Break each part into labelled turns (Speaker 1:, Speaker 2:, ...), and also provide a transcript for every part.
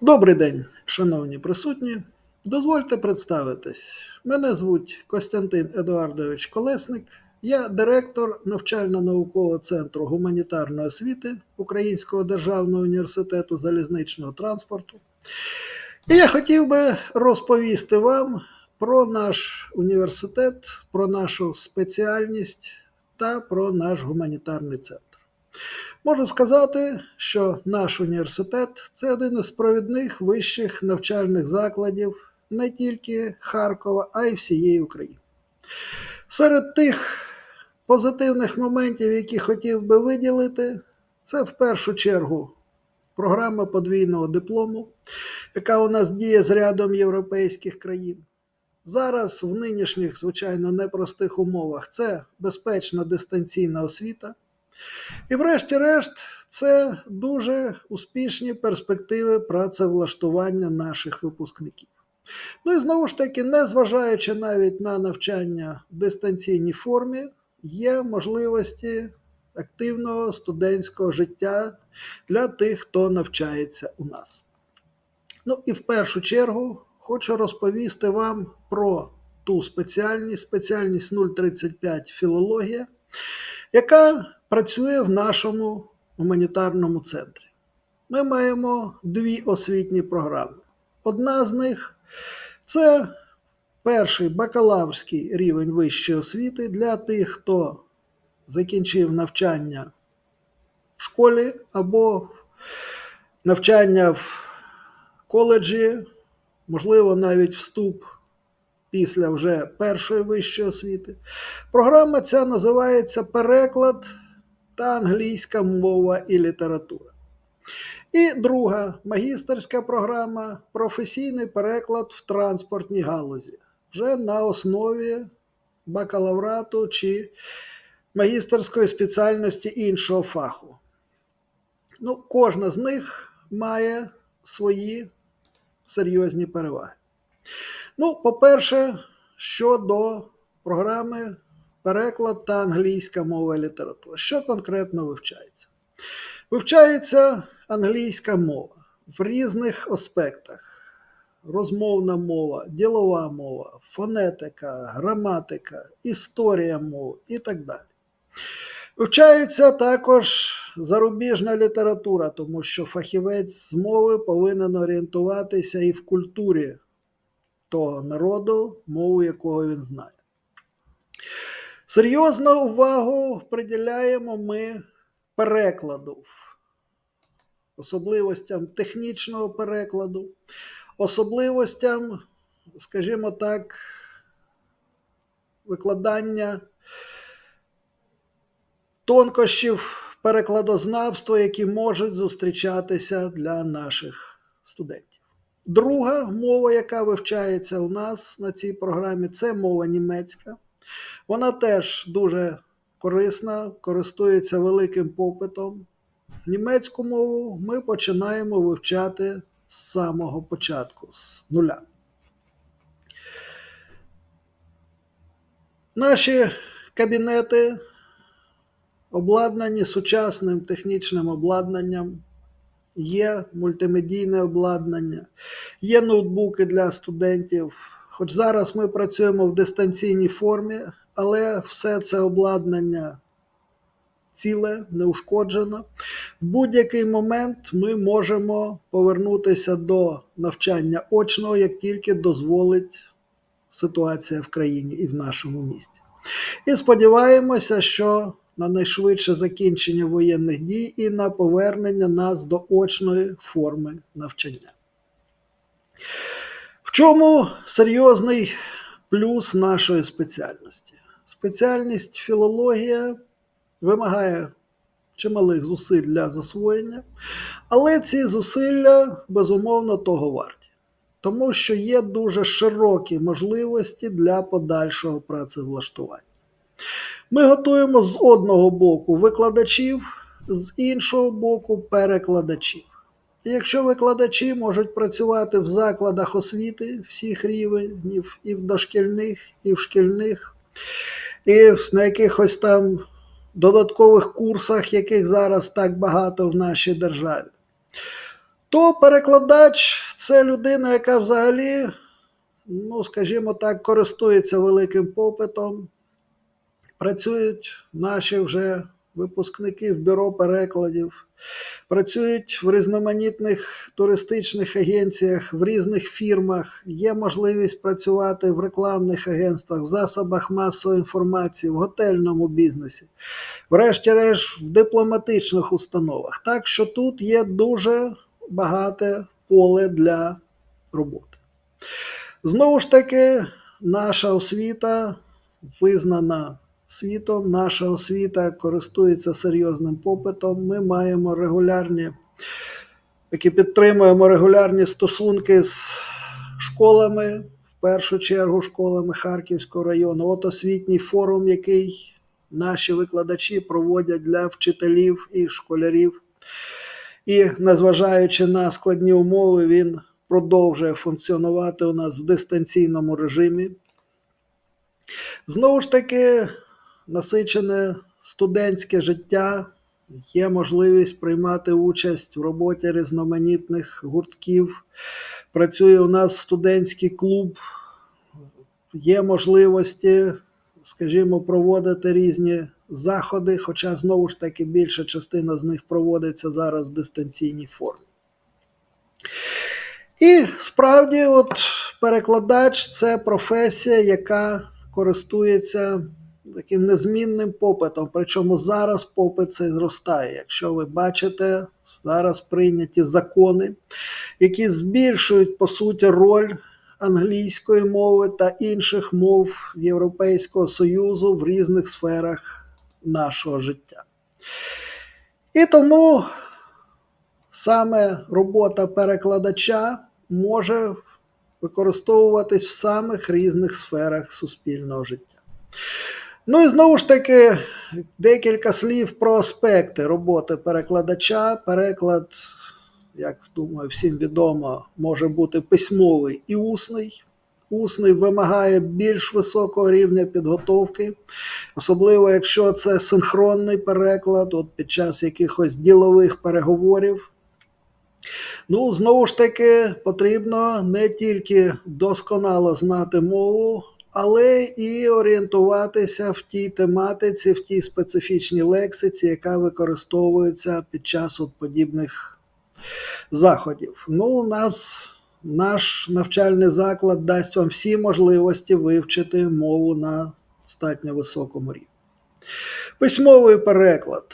Speaker 1: Добрий день, шановні присутні. Дозвольте представитись. Мене звуть Костянтин Едуардович Колесник. Я директор навчально-наукового центру гуманітарної освіти Українського державного університету залізничного транспорту. І я хотів би розповісти вам про наш університет, про нашу спеціальність та про наш гуманітарний центр. Можу сказати, що наш університет це один із провідних вищих навчальних закладів не тільки Харкова, а й всієї України. Серед тих позитивних моментів, які хотів би виділити, це в першу чергу програма подвійного диплому, яка у нас діє з рядом європейських країн. Зараз в нинішніх, звичайно, непростих умовах це безпечна дистанційна освіта. І, врешті-решт, це дуже успішні перспективи працевлаштування наших випускників. Ну і знову ж таки, незважаючи навіть на навчання в дистанційній формі, є можливості активного студентського життя для тих, хто навчається у нас. Ну і в першу чергу хочу розповісти вам про ту спеціальність, спеціальність 035 філологія, яка працює в нашому гуманітарному центрі. Ми маємо дві освітні програми. Одна з них це перший бакалаврський рівень вищої освіти для тих, хто закінчив навчання в школі або навчання в коледжі, можливо, навіть вступ після вже першої вищої освіти. Програма ця називається Переклад та англійська мова і література. І друга магістерська програма професійний переклад в транспортній галузі, вже на основі бакалаврату чи магістерської спеціальності іншого фаху. Ну, Кожна з них має свої серйозні переваги. Ну, по-перше, щодо програми переклад та англійська мова і література. Що конкретно вивчається? Вивчається англійська мова в різних аспектах. Розмовна мова, ділова мова, фонетика, граматика, історія мов і так далі. Вивчається також зарубіжна література, тому що фахівець з мови повинен орієнтуватися і в культурі того народу, мову якого він знає. Серйозну увагу приділяємо ми перекладу, особливостям технічного перекладу, особливостям, скажімо так, викладання тонкощів перекладознавства, які можуть зустрічатися для наших студентів. Друга мова, яка вивчається у нас на цій програмі, це мова німецька. Вона теж дуже корисна, користується великим попитом. Німецьку мову ми починаємо вивчати з самого початку, з нуля. Наші кабінети обладнані сучасним технічним обладнанням, є мультимедійне обладнання, є ноутбуки для студентів. Хоч зараз ми працюємо в дистанційній формі, але все це обладнання ціле, неушкоджено. В будь-який момент ми можемо повернутися до навчання очного, як тільки дозволить ситуація в країні і в нашому місті. І сподіваємося, що на найшвидше закінчення воєнних дій і на повернення нас до очної форми навчання. В чому серйозний плюс нашої спеціальності? Спеціальність філологія вимагає чималих зусиль для засвоєння, але ці зусилля безумовно того варті, тому що є дуже широкі можливості для подальшого працевлаштування. Ми готуємо з одного боку викладачів, з іншого боку перекладачів. Якщо викладачі можуть працювати в закладах освіти всіх рівнів, і в дошкільних, і в шкільних, і на якихось там додаткових курсах, яких зараз так багато в нашій державі, то перекладач це людина, яка взагалі, ну, скажімо так, користується великим попитом. Працюють наші вже випускники в бюро перекладів, працюють в різноманітних туристичних агенціях, в різних фірмах. Є можливість працювати в рекламних агентствах, в засобах масової інформації, в готельному бізнесі, врешті-решт, в дипломатичних установах. Так що тут є дуже багате поле для роботи. Знову ж таки, наша освіта визнана світом, наша освіта користується серйозним попитом. Ми маємо регулярні, які підтримуємо регулярні стосунки з школами, в першу чергу школами Харківського району. От освітній форум, який наші викладачі проводять для вчителів і школярів. І незважаючи на складні умови, він продовжує функціонувати у нас в дистанційному режимі. Знову ж таки, насичене студентське життя, є можливість приймати участь в роботі різноманітних гуртків. Працює у нас студентський клуб, є можливості, скажімо, проводити різні заходи, хоча знову ж таки більша частина з них проводиться зараз в дистанційній формі. І справді, от перекладач це професія, яка користується таким незмінним попитом. Причому зараз попит цей зростає. Якщо ви бачите, зараз прийняті закони, які збільшують по суті роль англійської мови та інших мов Європейського Союзу в різних сферах нашого життя. І тому саме робота перекладача може використовуватись в самих різних сферах суспільного життя. Ну і знову ж таки, декілька слів про аспекти роботи перекладача. Переклад, як думаю, всім відомо, може бути письмовий і усний. Усний вимагає більш високого рівня підготовки, особливо якщо це синхронний переклад, от під час якихось ділових переговорів. Ну, знову ж таки, потрібно не тільки досконало знати мову, але і орієнтуватися в тій тематиці, в тій специфічній лексиці, яка використовується під час от подібних заходів. Ну, у нас наш навчальний заклад дасть вам всі можливості вивчити мову на достатньо високому рівні. Письмовий переклад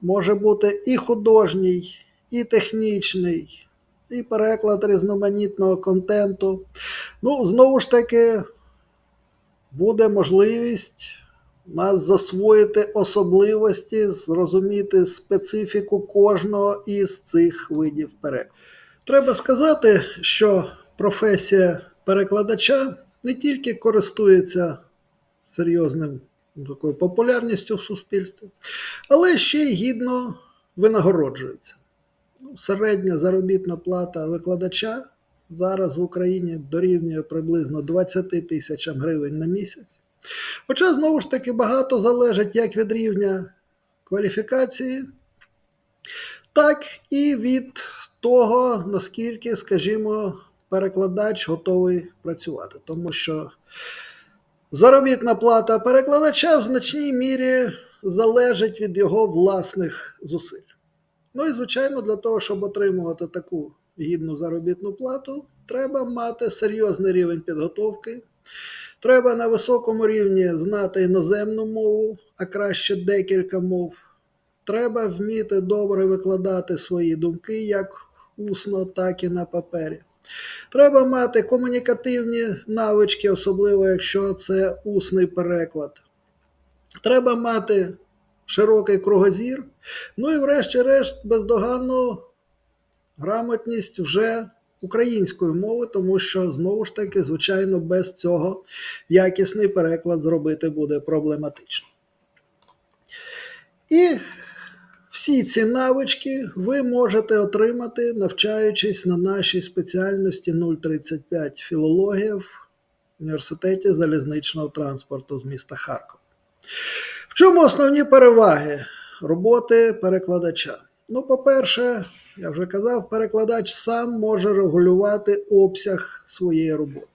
Speaker 1: може бути і художній, і технічний, і переклад різноманітного контенту. Ну, знову ж таки, буде можливість нас засвоїти особливості, зрозуміти специфіку кожного із цих видів перекладу. Треба сказати, що професія перекладача не тільки користується серйозним такою популярністю в суспільстві, але ще й гідно винагороджується. Ну, Середня заробітна плата викладача зараз в Україні дорівнює приблизно 20 тисячам гривень на місяць. Хоча, знову ж таки, багато залежить як від рівня кваліфікації, так і від того, наскільки, скажімо, перекладач готовий працювати. Тому що заробітна плата перекладача в значній мірі залежить від його власних зусиль. Ну і, звичайно, для того, щоб отримувати таку гідну заробітну плату, треба мати серйозний рівень підготовки. Треба на високому рівні знати іноземну мову, а краще декілька мов. Треба вміти добре викладати свої думки як усно, так і на папері. Треба мати комунікативні навички, особливо якщо це усний переклад. Треба мати широкий кругозір. Ну і, врешті-решт, бездоганну грамотність вже української мови, тому що, знову ж таки, звичайно, без цього якісний переклад зробити буде проблематично. І всі ці навички ви можете отримати, навчаючись на нашій спеціальності 035 філологія в університеті залізничного транспорту з міста Харкова. В чому основні переваги роботи перекладача? Ну, по-перше, я вже казав, перекладач сам може регулювати обсяг своєї роботи.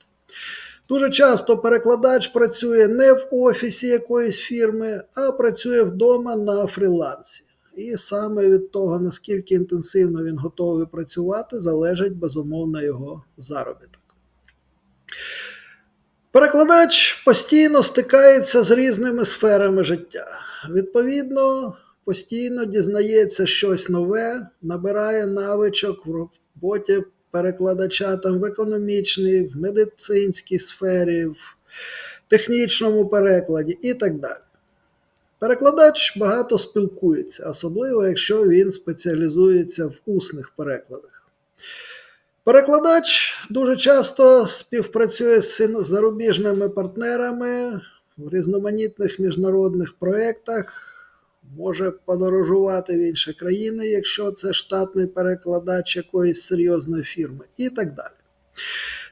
Speaker 1: Дуже часто перекладач працює не в офісі якоїсь фірми, а працює вдома на фрілансі. І саме від того, наскільки інтенсивно він готовий працювати, залежить безумовно його заробіток. Перекладач постійно стикається з різними сферами життя. Відповідно, постійно дізнається щось нове, набирає навичок в роботі перекладача там в економічній, в медицинській сфері, в технічному перекладі і так далі. Перекладач багато спілкується, особливо якщо він спеціалізується в усних перекладах. Перекладач дуже часто співпрацює з зарубіжними партнерами в різноманітних міжнародних проєктах, може подорожувати в інші країни, якщо це штатний перекладач якоїсь серйозної фірми, і так далі.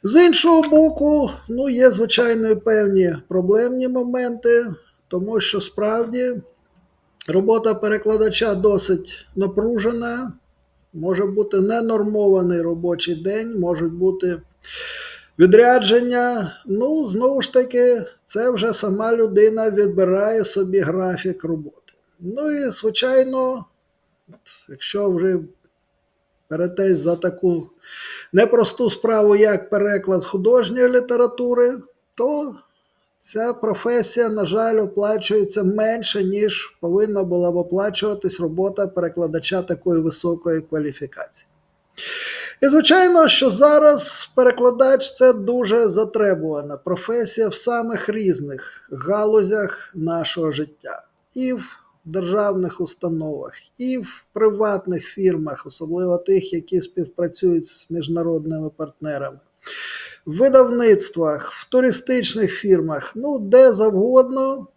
Speaker 1: З іншого боку, ну, є, звичайно, певні проблемні моменти, тому що справді робота перекладача досить напружена. Може бути ненормований робочий день, можуть бути відрядження. Ну, знову ж таки, це вже сама людина відбирає собі графік роботи. Ну і, звичайно, якщо вже беретесь за таку непросту справу, як переклад художньої літератури, то ця професія, на жаль, оплачується менше, ніж повинна була б оплачуватись робота перекладача такої високої кваліфікації. І, звичайно, що зараз перекладач це дуже затребувана професія в самих різних галузях нашого життя. І в державних установах, і в приватних фірмах, особливо тих, які співпрацюють з міжнародними партнерами, в видавництвах, в туристичних фірмах, ну, де завгодно,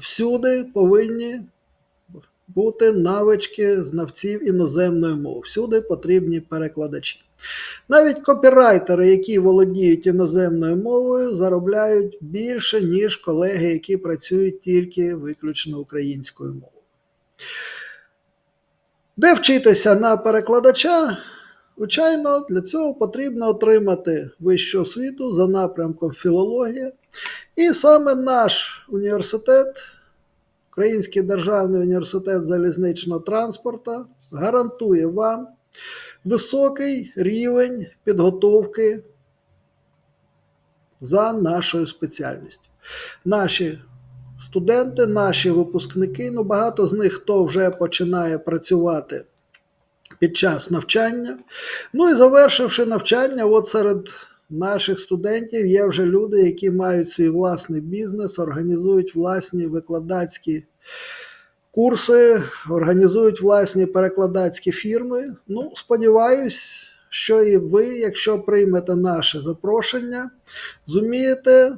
Speaker 1: всюди повинні бути навички знавців іноземної мови. Всюди потрібні перекладачі. Навіть копірайтери, які володіють іноземною мовою, заробляють більше, ніж колеги, які працюють тільки виключно українською мовою. Де вчитися на перекладача? Звичайно, для цього потрібно отримати вищу освіту за напрямком філологія. І саме наш університет, Український державний університет залізничного транспорту, гарантує вам високий рівень підготовки за нашою спеціальністю. Наші студенти, наші випускники, ну багато з них хто вже починає працювати під час навчання. Ну і завершивши навчання, от серед наших студентів є вже люди, які мають свій власний бізнес, організують власні викладацькі курси, організують власні перекладацькі фірми. Ну, сподіваюсь, що і ви, якщо приймете наше запрошення, зумієте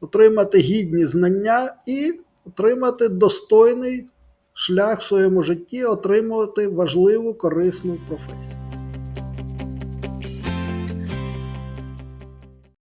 Speaker 1: отримати гідні знання і отримати достойний шлях в своєму житті, отримувати важливу корисну професію.